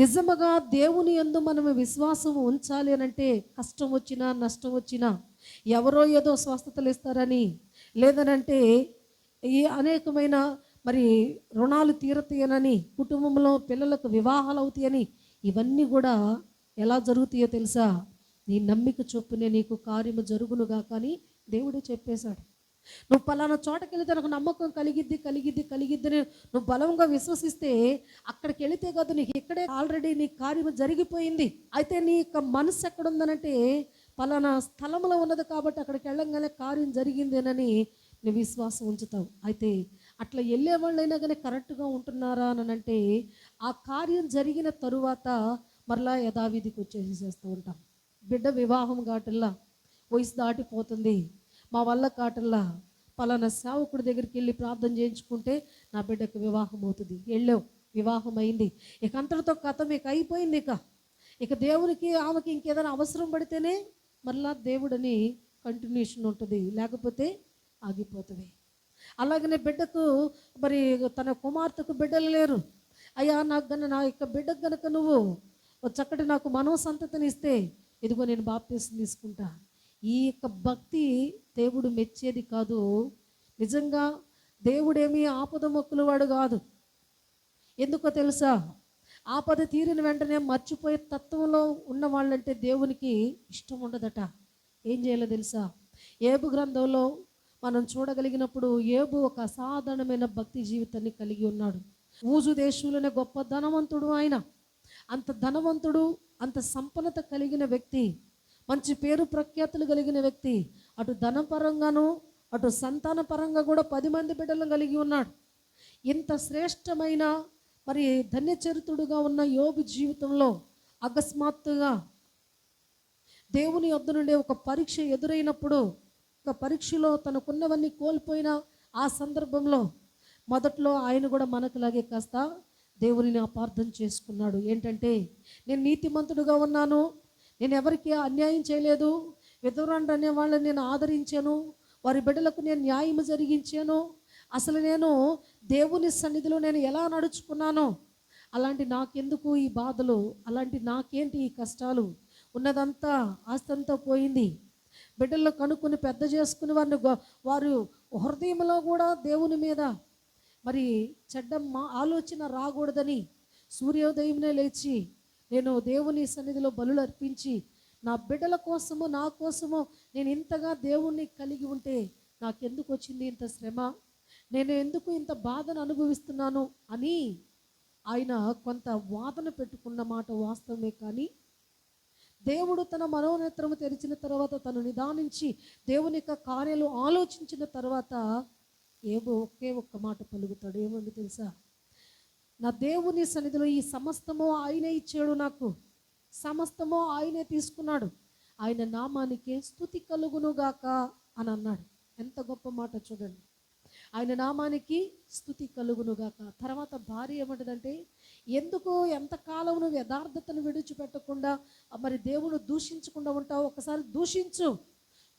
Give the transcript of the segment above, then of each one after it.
నిజముగా దేవుని యందు మనం విశ్వాసం ఉంచాలి అని అంటే కష్టం వచ్చినా నష్టం వచ్చినా ఎవరో ఏదో స్వస్థతలు ఇస్తారని. లేదనంటే ఈ అనేకమైన మరి రుణాలు తీరతాయనని కుటుంబంలో పిల్లలకు వివాహాలు అవుతాయని ఇవన్నీ కూడా ఎలా జరుగుతాయో తెలుసా? నీ నమ్మిక చొప్పునే నీకు కార్యము జరుగునుగా కానీ దేవుడే చెప్పేశాడు. నువ్వు పలానా చోటకి వెళితే నాకు నమ్మకం కలిగిద్ది కలిగిద్ది కలిగిద్దని నువ్వు బలంగా విశ్వసిస్తే అక్కడికి వెళితే కాదు నీకు ఇక్కడే ఆల్రెడీ నీ కార్యం జరిగిపోయింది. అయితే నీ యొక్క మనసు ఎక్కడ ఉందనంటే పలానా స్థలంలో ఉన్నది కాబట్టి అక్కడికి వెళ్ళంగానే కార్యం జరిగిందేనని నీ విశ్వాసం ఉంచుతావు. అయితే అట్లా వెళ్ళే వాళ్ళైనా కానీ కరెక్ట్గా ఉంటున్నారా అని అంటే ఆ కార్యం జరిగిన తరువాత మరలా యథావిధికి వచ్చేసి చేస్తూ ఉంటాం. బిడ్డ వివాహం కాటిల్లా వయసు దాటిపోతుంది. మా వల్ల కాటల్లా పలానా సేవకుడి దగ్గరికి వెళ్ళి ప్రార్థన చేయించుకుంటే నా బిడ్డకు వివాహం అవుతుంది. వెళ్ళావు వివాహం అయింది ఇక అంతటితో కథ మీకు అయిపోయింది ఇక. ఇక దేవునికి ఆమెకి ఇంకేదైనా అవసరం పడితేనే మరలా దేవుడని కంటిన్యూషన్ ఉంటుంది. లేకపోతే ఆగిపోతుంది. అలాగనే బిడ్డకు మరి తన కుమార్తెకు బిడ్డలు లేరు. అయ్యా నాకు గన నా యొక్క బిడ్డకు గనక నువ్వు చక్కటి నాకు మనో సంతతిని ఇస్తే ఇదిగో నేను బాప్తీసం తీసుకుంటా. ఈ యొక్క భక్తి దేవుడు మెచ్చేది కాదు. నిజంగా దేవుడేమీ ఆపద మొక్కులు వాడు కాదు. ఎందుకో తెలుసా? ఆపద తీరిన వెంటనే మర్చిపోయే తత్వంలో ఉన్న వాళ్ళంటే దేవునికి ఇష్టం ఉండదట. ఏం చేయాలో తెలుసా? ఏబు గ్రంథంలో మనం చూడగలిగినప్పుడు ఏబు ఒక అసాధారణమైన భక్తి జీవితాన్ని కలిగి ఉన్నాడు. ఊజు దేశంలోనే గొప్ప ధనవంతుడు ఆయన. అంత ధనవంతుడు అంత సంపన్నత కలిగిన వ్యక్తి. మంచి పేరు ప్రఖ్యాతులు కలిగిన వ్యక్తి. అటు ధనపరంగాను అటు సంతాన పరంగా కూడా పది మంది బిడ్డలను కలిగి ఉన్నాడు. ఇంత శ్రేష్టమైన మరి ధన్యచరితుడుగా ఉన్న యోగు జీవితంలో అకస్మాత్తుగా దేవుని వద్ద నుండి ఒక పరీక్ష ఎదురైనప్పుడు ఒక పరీక్షలో తనకున్నవన్నీ కోల్పోయిన ఆ సందర్భంలో మొదట్లో ఆయన కూడా మనకులాగే కాస్త దేవునిని అపార్థం చేసుకున్నాడు. ఏంటంటే నేను నీతిమంతుడుగా ఉన్నాను నేను ఎవరికి అన్యాయం చేయలేదు. విధవరాండ్రు అనే వాళ్ళని నేను ఆదరించాను. వారి బిడ్డలకు నేను న్యాయం జరిగించాను. అసలు నేను దేవుని సన్నిధిలో నేను ఎలా నడుచుకున్నానో అలాంటి నాకెందుకు ఈ బాధలు? అలాంటి నాకేంటి ఈ కష్టాలు? ఉన్నదంతా ఆస్తంతా పోయింది. బిడ్డలను కనుక్కొని పెద్ద చేసుకుని వారిని వారు హృదయంలో కూడా దేవుని మీద మరి చెడ్డ మా ఆలోచన రాకూడదని సూర్యోదయంనే లేచి నేను దేవుని సన్నిధిలో బలులు అర్పించి నా బిడ్డల కోసము నా కోసము నేను ఇంతగా దేవుణ్ణి కలిగి ఉంటే నాకెందుకు వచ్చింది ఇంత శ్రమ? నేను ఎందుకు ఇంత బాధను అనుభవిస్తున్నాను అని ఆయన కొంత వాదన పెట్టుకున్న మాట వాస్తవమే కానీ దేవుడు తన మనోనేత్రము తెరిచిన తర్వాత తను నిదానించి దేవుని యొక్క కార్యాలు ఆలోచించిన తర్వాత ఏవో ఒకే ఒక్క మాట పలుకుతాడు. ఏముంది తెలుసా? నా దేవుని సన్నిధిలో ఈ సమస్తము ఆయనే ఇచ్చాడు నాకు. సమస్తము ఆయనే తీసుకున్నాడు. ఆయన నామానికే స్థుతి కలుగునుగాక అని అన్నాడు. ఎంత గొప్ప మాట చూడండి. ఆయన నామానికి స్థుతి కలుగునుగాక తర్వాత భార్య ఏమంటదంటే ఎందుకు ఎంతకాలం నువ్వు యథార్థతను విడిచిపెట్టకుండా మరి దేవుడు దూషించకుండా ఉంటావు? ఒకసారి దూషించు.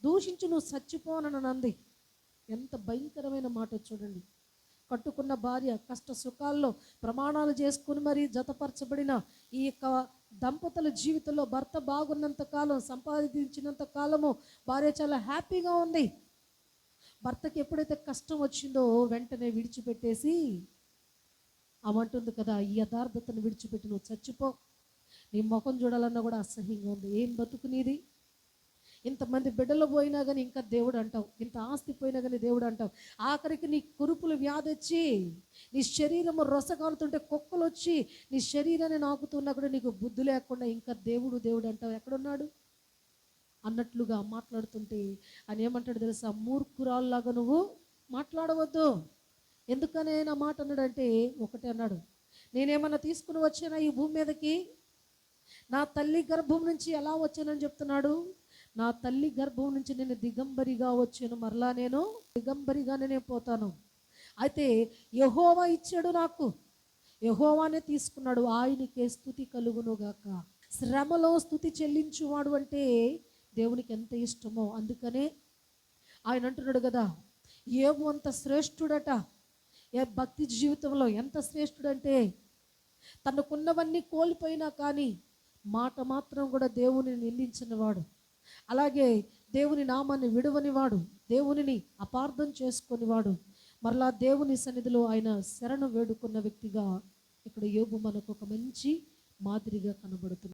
దూషించు నువ్వు చచ్చిపోనని అంది ఎంత భయంకరమైన మాట చూడండి. కట్టుకున్న భార్య కష్ట సుఖాల్లో ప్రమాణాలు చేసుకుని మరి జతపరచబడిన ఈ యొక్క దంపతుల జీవితంలో భర్త బాగున్నంత కాలం సంపాదించినంత కాలము భార్య చాలా హ్యాపీగా ఉంది. భర్తకి ఎప్పుడైతే కష్టం వచ్చిందో వెంటనే విడిచిపెట్టేసి అమంటుంది కదా ఈ యథార్థతను విడిచిపెట్టి నువ్వు చచ్చిపో. నీ ముఖం చూడాలన్నా కూడా అసహ్యంగా ఉంది. ఏం బతుకునేది ఇంతమంది బిడ్డలు పోయినా కానీ ఇంకా దేవుడు అంటావు ఇంత ఆస్తి పోయినా కానీ దేవుడు అంటావు ఆఖరికి నీ కురుపులు వ్యాధి వచ్చి నీ శరీరము రొసగాలుతుంటే కుక్కలు వచ్చి నీ శరీరాన్ని నాకుతున్నా కూడా నీకు బుద్ధి లేకుండా ఇంకా దేవుడు దేవుడు అంటావు ఎక్కడున్నాడు? అన్నట్లుగా మాట్లాడుతుంటే ఆయన ఏమంటాడు తెలుసా? మూర్ఖురాల్లాగా నువ్వు మాట్లాడవద్దు. ఎందుకనే నా మాట అన్నాడంటే ఒకటే అన్నాడు. నేనేమన్నా తీసుకుని వచ్చానా ఈ భూమి మీదకి? నా తల్లి గర్భం నుంచి ఎలా వచ్చానని చెప్తున్నాడు? నా తల్లి గర్భం నుంచి నేను దిగంబరిగా వచ్చాను. మరలా నేను దిగంబరిగానే నేను పోతాను. అయితే యహోవా ఇచ్చాడు నాకు. యహోవానే తీసుకున్నాడు. ఆయనకే స్థుతి కలుగునుగాక శ్రమలో స్థుతి చెల్లించువాడు అంటే దేవునికి ఎంత ఇష్టమో. అందుకనే ఆయన అంటున్నాడు కదా ఏమో అంత శ్రేష్ఠుడట. ఏ భక్తి జీవితంలో ఎంత శ్రేష్ఠుడంటే తనకున్నవన్నీ కోల్పోయినా కానీ మాట మాత్రం కూడా దేవుని నిందించినవాడు అలాగే దేవుని నామాన్ని విడువని వాడు దేవునిని అపార్థం చేసుకొని వాడు మరలా దేవుని సన్నిధిలో ఆయన శరణు వేడుకున్న వ్యక్తిగా ఇక్కడ యోగు మనకు ఒక మంచి మాదిరిగా కనబడుతుంది.